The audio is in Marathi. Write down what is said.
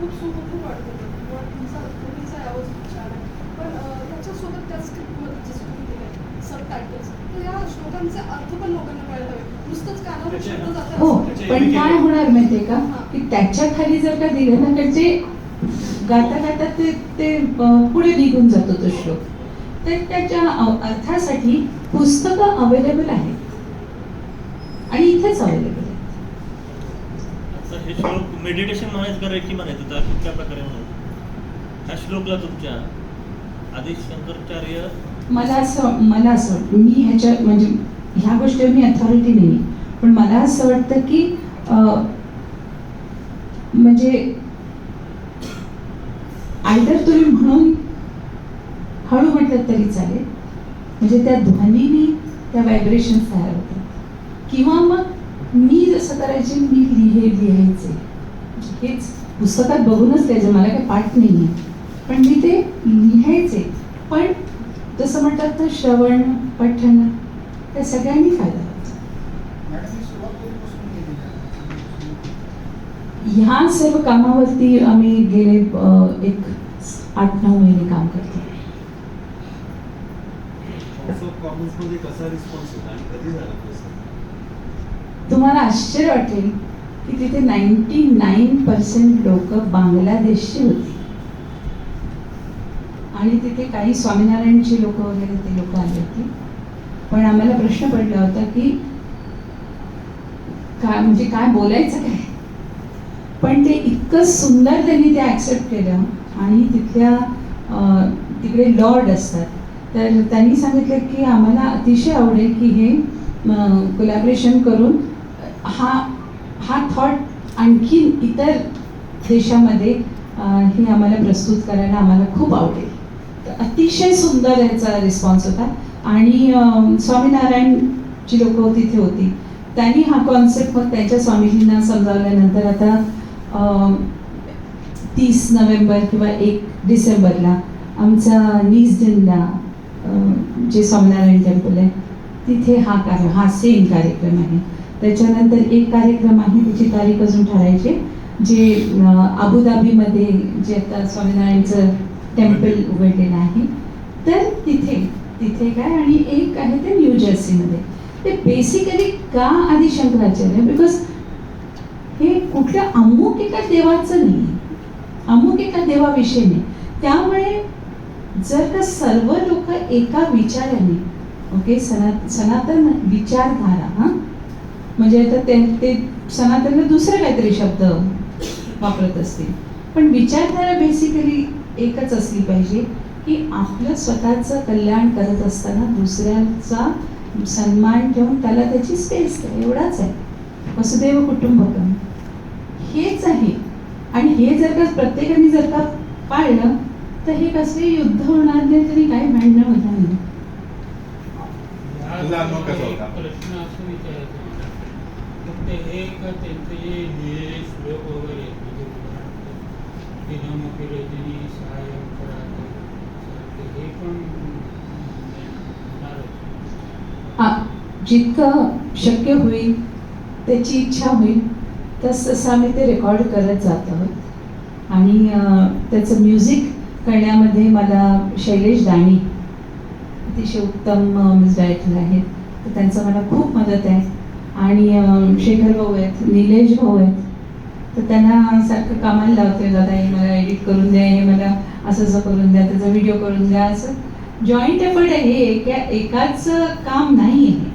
खूप सुख खूप वाटत होतं. किंवा तुमचा मुलीचा आवाज खूप छान आहे. पण त्याच्यासोबत त्या स्क्रिप्टमध्ये जसं तुम्ही दिलं सब टायटल्स तर या श्लोकांचे अर्थ पण लोकांना कळायला हवे. नुसतंच कानावर शब्द जातात. हो. पण काय होणार माहितीये का? की त्याच्याखाली जर का दिलं ना तर ते गाता गाता ते ते पुढे निघून जातो तो श्लोक. तर त्याच्या अर्थासाठी पुस्तकं अवेलेबल आहेत. आणि इथेच अवेलेबल हे श्लोक मेडिटेशन म्हणायचं का रेखी म्हणायचं? तर कुठल्या प्रकारे म्हणायचं? ह्या श्लोकला तुमच्या आधी शंकराचार्य मला असं मला असं वाटतं. मी ह्याच्या म्हणजे ह्या गोष्टीवर मी अथॉरिटी नाही पण मला असं वाटतं की अं, म्हणजे आयडर तुम्ही म्हणून हळू म्हटलं तरी चालेल. म्हणजे त्या ध्वनीने त्या व्हायब्रेशन तयार होतात. किंवा मग मी जसं करायचे मी लिहे लिहायचे. हेच पुस्तकात बघूनच द्यायचं मला काही पाठ नाही आहे पण मी ते लिहायचे. पण जसं म्हणतात तर श्रवण पठण त्या सगळ्यांनी फायदा ह्या सर्व कामावरती आम्ही गेले एक आठ नऊ महिने काम करतो. कसा रिस्पॉन्स होता आणि कधी झाला तुम्हाला आश्चर्य वाटेल की तिथे नाईन्टी नाईन पर्सेंट लोक बांगलादेशची होती. आणि तिथे काही स्वामीनारायणची लोक वगैरे ते लोक आले होते. पण आम्हाला प्रश्न पडला होता की काय म्हणजे काय बोलायचं काय? पण ते इतकं सुंदर त्यांनी ते ॲक्सेप्ट केलं आणि तिथल्या तिकडे लॉर्ड असतात. तर त्यांनी सांगितलं की आम्हाला अतिशय आवडेल की हे कोलॅबरेशन करून हा हा थॉट आणखीन इतर देशामध्ये हे आम्हाला प्रस्तुत करायला आम्हाला खूप आवडेल. तर अतिशय सुंदर याचा रिस्पॉन्स होता. आणि स्वामीनारायणची लोक तिथे होती. त्यांनी हा कॉन्सेप्ट मग त्यांच्या स्वामीजींना समजावल्यानंतर आता तीस नोव्हेंबर किंवा एक डिसेंबरला आमचा नीज दिनला जे स्वामीनारायण टेम्पल आहे तिथे हा कार्य हा सेम कार्यक्रम आहे. त्याच्यानंतर एक कार्यक्रम आहे त्याची तारीख अजून ठरायची जे अबुधाबीमध्ये जे आता स्वामीनारायणचं टेम्पल उघडलेलं आहे तर तिथे तिथे काय आणि एक आहे ते न्यू जर्सीमध्ये ते बेसिकली का आधी शंकराचार्य बिकॉज हे कुठल्या अमुक एका देवाचं नाही अमुक एका देवाविषयी नाही. त्यामुळे जर का सर्व लोक एका विचाराने ओके सना सनातन विचारधारा हां म्हणजे आता ते ते सनातनला दुसरे काहीतरी शब्द वापरत असतील. पण विचारधारा बेसिकली एकच असली पाहिजे की आपलं स्वतःचं कल्याण करत असताना दुसऱ्याचा सन्मान ठेवून त्याला त्याची स्पेस द्या एवढाच आहे. वसुदैव कुटुंबकम हेच आहे. आणि हे जर का प्रत्येकाने जर का पाळलं तर हे कसले युद्ध होणार नाही तरी काही भांडणं होणार नाही. फक्त हे का त्यांचे हे लिहिलेले श्लोक वगैरे म्हणजे उदाहरणार्थ, दिनमुखी रजनी सहाय्यम हे पण जितकं शक्य होईल त्याची इच्छा होईल तस तसं आम्ही ते रेकॉर्ड करत जात. आहोत आणि त्याचं म्युझिक करण्यामध्ये मला शैलेश दाणी अतिशय उत्तम म्युझिक डायरेक्टर आहेत. तर त्यांचं मला खूप मदत आहे. आणि शेखर भाऊ आहेत निलेश भाऊ आहेत. तर त्यांना सारखं कामाला लावते दादा हे मला एडिट करून द्या हे मला असं असं करून द्या त्याचा व्हिडिओ करून द्या असं. जॉईंट एफर्ट आहे हे एका एकाच काम नाही. आहे